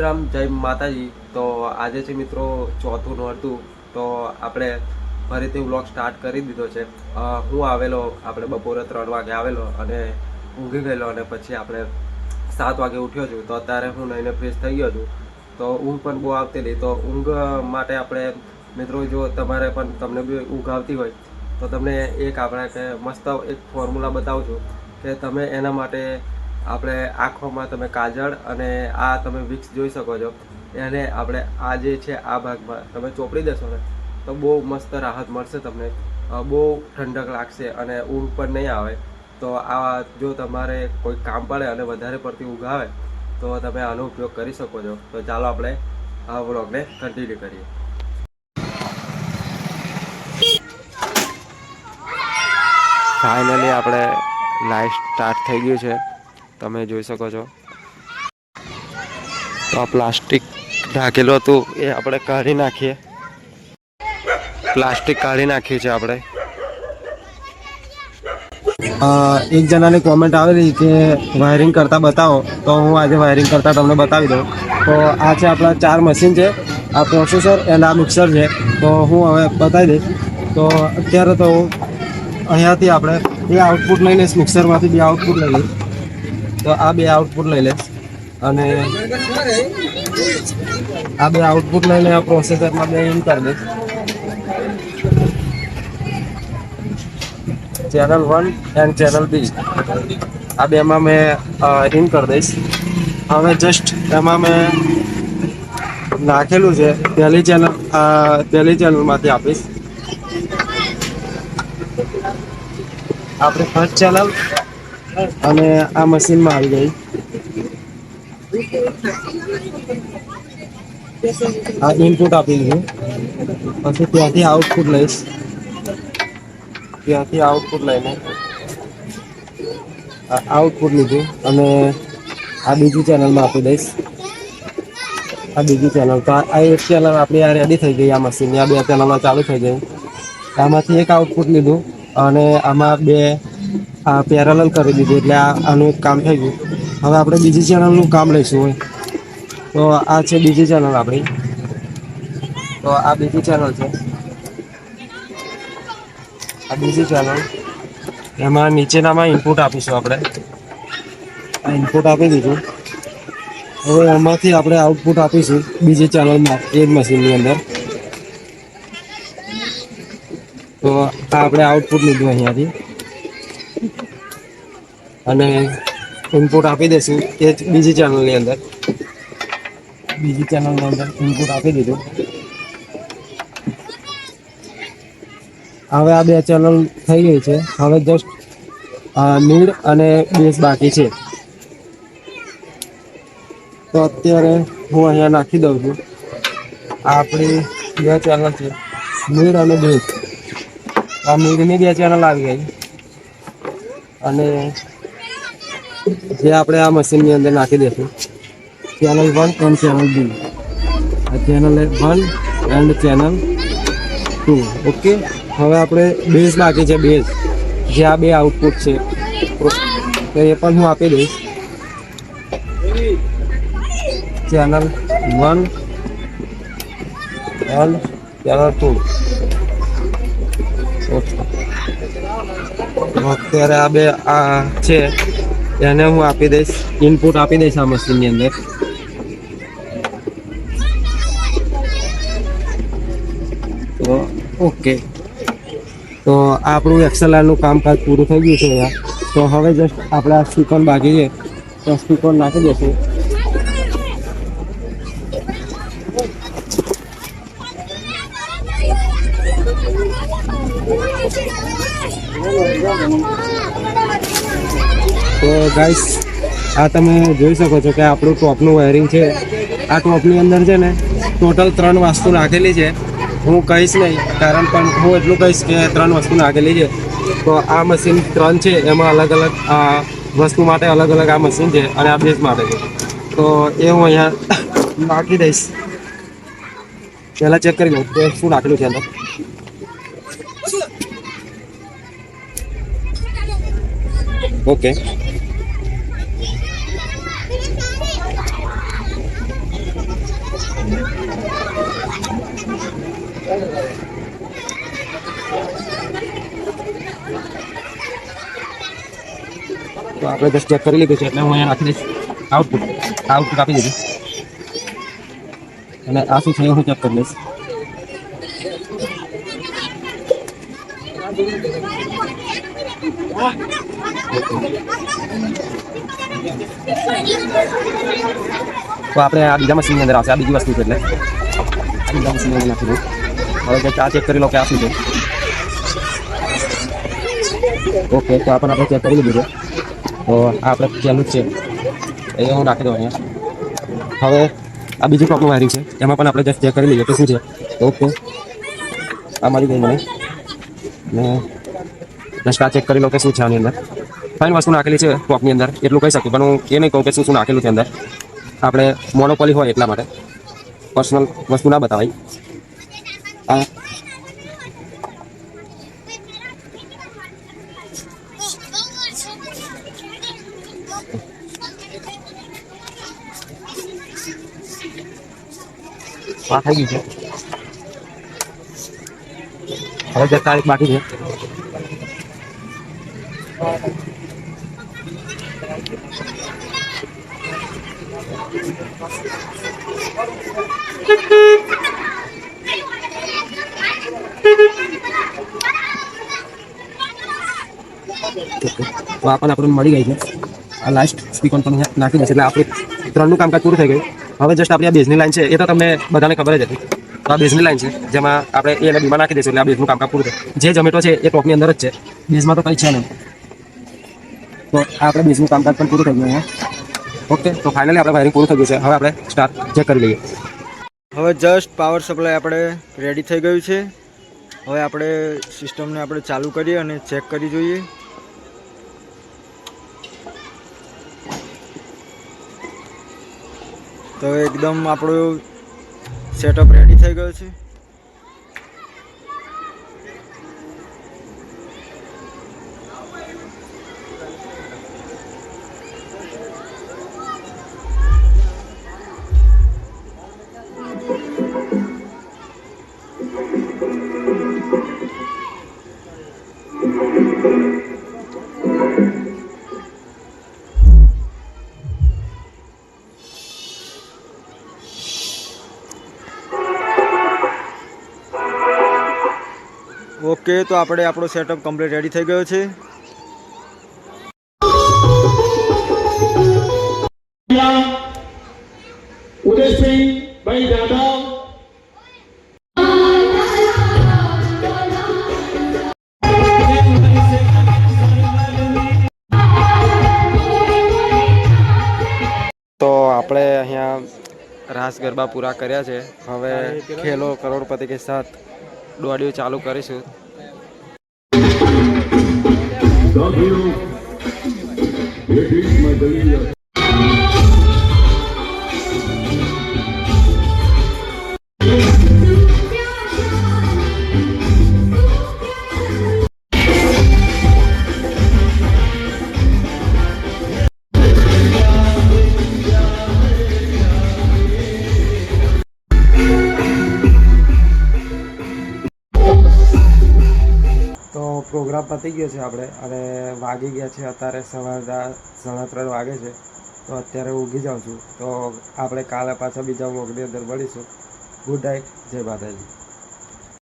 શ્રી રામ, જય માતાજી. તો આજે છે મિત્રો ચોથું નોરતું. તો આપણે ફરીથી વ્લોગ સ્ટાર્ટ કરી દીધો છે. હું આવેલો, આપણે બપોરે ત્રણ વાગે આવેલો અને ઊંઘી ગયેલો અને પછી આપણે સાત વાગે ઉઠ્યો છું. તો અત્યારે હું નહીને ફ્રેશ થઈ ગયો છું. તો ઊંઘ પણ બહુ આવતી હતી તો ઊંઘ માટે આપણે, મિત્રો, જો તમારે પણ તમને બી ઊંઘ આવતી હોય, તો તમને એક આપણે કે મસ્ત એક ફોર્મ્યુલા બતાવું છું કે તમે એના માટે આપણે આંખોમાં તમે કાજળ અને આ તમે વિક્સ જોઈ શકો છો. એને આપણે આ જે છે, આ ભાગમાં તમે ચોપડી દેશો ને, તો બહુ મસ્ત રાહત મળશે તમને. બહુ ઠંડક લાગશે અને ઊંઘ પણ નહીં આવે. તો આ જો તમારે કોઈ કામ પડે અને વધારે પડતી ઊંઘ આવે, તો તમે આનો ઉપયોગ કરી શકો છો. તો ચાલો આપણે આ વ્લોગને કન્ટિન્યુ કરીએ. ફાઇનલી આપણે લાઈફ સ્ટાર્ટ થઈ ગયું છે. તમે જોઈ શકો છો. તો આ પ્લાસ્ટિક ઢાંકેલું હતું, એ આપણે કાઢી નાખીએ. પ્લાસ્ટિક કાઢી નાખ્યું છે આપણે. એક જણાની કોમેન્ટ આવેલી કે વાયરિંગ કરતા બતાવો. તો હું આજે વાયરિંગ કરતા તમને બતાવી દઉં. તો આ છે આપણા ચાર મશીન છે. આ પ્રોસેસર એન્ડ આ મિક્સર છે. તો હું હવે બતાવી દઈશ. તો અત્યારે તો અહીંયાથી આપણે બે આઉટપુટ લઈ લઈશ મિક્સરમાંથી બે આઉટપુટ લઈ લઈશ તો આ બે આઉટપુટ લઈ લઈશ અને આ બે આઉટપુટ લઈને આ પ્રોસેસરમાં બે ઇન કરી દઈશ channel one and channel B આ બેમાં મેં ઇન કરી દઈશ. હવે જસ્ટ એમાં મેં નાખેલું છે પહેલી ચેનલ પહેલી ચેનલમાંથી આપીશ. આપણે ફર્સ્ટ ચેનલ અને આ મશીનમાં આવી ગઈ. આ ઇનપુટ આપી દીધું પછી ત્યાંથી આઉટપુટ લઈશ. ત્યાંથી આઉટપુટ લઈને આઉટપુટ લીધું અને આ બીજી ચેનલમાં આપી દઈશ. આ બીજી ચેનલ તો આ એક ચેનલ આપણી આ રેડી થઈ ગઈ આ મશીનની આ બે ચેનલો ચાલુ થઈ ગઈ. આમાંથી એક આઉટપુટ લીધું અને આમાં બે આ પેરેલલ કરી દીધું એટલે આનું એક કામ થઈ ગયું. હવે આપણે બીજી ચેનલનું કામ લઈશું હોય તો આ છે બીજી ચેનલ આપણી. તો આ બીજી ચેનલ છે. આ બીજી ચેનલ એમાં નીચેનામાં ઇનપુટ આપીશું આપણે. આ ઇનપુટ આપી દીધું. હવે એમાંથી આપણે આઉટપુટ આપીશું બીજી ચેનલમાં એ જ મશીનની અંદર. તો આ આપણે આઉટપુટ લીધું અહીંયાથી. અને ઇનપુટ આપી દઈશું એ બીજી ચેનલની અંદર. બીજી ચેનલની અંદર ઇનપુટ આપી દીધું. હવે આ બે ચેનલ થઈ ગઈ છે. હવે જસ્ટ નીડ અને બેઝ બાકી છે. તો અત્યારે હું અહીંયા નાખી દઉં છું. આપણી બે ચેનલ છે. નીડ અને બેઝ આ નીડની બે ચેનલ આવી ગઈ. અને જે આપણે આ મશીનની અંદર નાખી દઈશું. Channel one and channel B આ channel one and channel two okay હવે આપણે બેઝ બાકી છે બેઝ જે આ બે આઉટપુટ છે. તો એ પણ હું આપી દઈશ. Channel one and channel two અત્યારે આ બે, આ છે. એને હું આપી દઈશ. ઇનપુટ આપી દઈશ આ મશીનની અંદર. તો ઓકે તો આપણું એક્સએલઆરનું કામકાજ પૂરું થઈ ગયું છે તો હવે જસ્ટ આપણે આ સ્પીકર બાકી છે તો સ્પીકર નાખી દઈશું તો ગાઈસ આ તમે જોઈ શકો છો કે આપણું ટોપનું વાયરિંગ છે. આ ટોપની અંદર છે ને ટોટલ ત્રણ વસ્તુ નાખેલી છે. હું કહીશ નહીં, કારણ પણ હું એટલું કહીશ કે ત્રણ વસ્તુ નાખેલી છે. તો આ મશીન ત્રણ છે, એમાં અલગ અલગ, આ વસ્તુ માટે અલગ અલગ આ મશીન છે અને આ બેઝ માટે છે. તો એ હું અહીંયા નાખી દઈશ. પહેલાં ચેક કરી લઉં કે શું નાખેલું છે અંદર. ઓકે तो आपने दस चेक कर ली चेक तो में हुआ यार आखिरी आउटपुट आउटपुट काफ़ी दे दी. मैंने आसू सही हो चेक कर ले. तो आपने आ बीजा मशीन अंदर आ बीजी वस्तु कर ले बीजा मशीन अंदर फिर હવે જો આ ચેક કરી લો કે આ શું ઓકે તો આ પણ આપણે ચેક કરી લીધું છે. તો આ આપણે પહેલું જ છે. એ હું નાખી દઉં અહીંયા. હવે આ બીજું ટોપનું વાયરિંગ છે. એમાં પણ આપણે જસ્ટ ચેક કરી લઈએ કે શું છે. ઓકે આ મારી ગઈ મને. ને જસ્ટ આ ચેક કરી લો કે શું છે આની અંદર. ફાઇન વસ્તુ નાખેલી છે ટોપની અંદર. એટલું કહી શકું, પણ હું એ નહીં કહું કે શું શું નાખેલું છે અંદર. આપણે મોનોપોલી હોય એટલા માટે. પર્સનલ વસ્તુ ના બતાવાય. આ થઈ ગયું છે. હવે જસ્ટ તારીખ બાકી છે. તો આપણને મળી ગઈ છે આ લાસ્ટ સ્પીકર પણ નાખી દશે એટલે આપણે ત્રણનું કામકાજ પૂરું થઈ ગયું. હવે જસ્ટ આપણી આ બેઝની લાઈન છે, એ તો તમને બધાને ખબર જ હતી. તો આ બેઝની લાઈન છે, જેમાં આપણે એ અને બીમાં નાખી દઈશું, એટલે આ બેઝનું કામકાજ પૂરું થાય. જે ઝોમેટો છે, એ ટોપની અંદર જ છે. બેઝમાં તો કંઈ છે નહીં. તો આપણે બેઝનું કામકાજ પણ પૂરું થઈ ગયું અહીંયા. ઓકે તો ફાઇનલી આપણે વાયરિંગ પૂરું થઈ ગયું છે. હવે આપણે સ્ટાર્ટ ચેક કરી લઈએ. હવે જસ્ટ પાવર સપ્લાય આપણે રેડી થઈ ગયું છે. હવે આપણે સિસ્ટમને આપણે ચાલુ કરીએ અને ચેક કરી જોઈએ. તો એકદમ આપણું સેટઅપ રેડી થઈ ગયો છે. ઓકે તો આપણે આપણો સેટઅપ કમ્પ્લીટ રેડી થઈ ગયો છે. જાદવ તો આપણે અહીંયા રાસ ગરબા પૂરા કર્યા છે. હવે ખેલો કરોડપતિ કે સાથ દોડ્યું ચાલુ કરીશું. એ ગીતમાં દલીલ તો પ્રોગ્રામ પતી ગયો છે આપણે. અને વાગી ગયા છે અત્યારે સવારના સાડા ત્રણ વાગે છે. તો અત્યારે ઊંઘી જાઉં છું. તો આપણે કાલે પાછા બીજા વ્લોગની અંદર મળીશું. ગુડ નાઇટ જય માતાજી.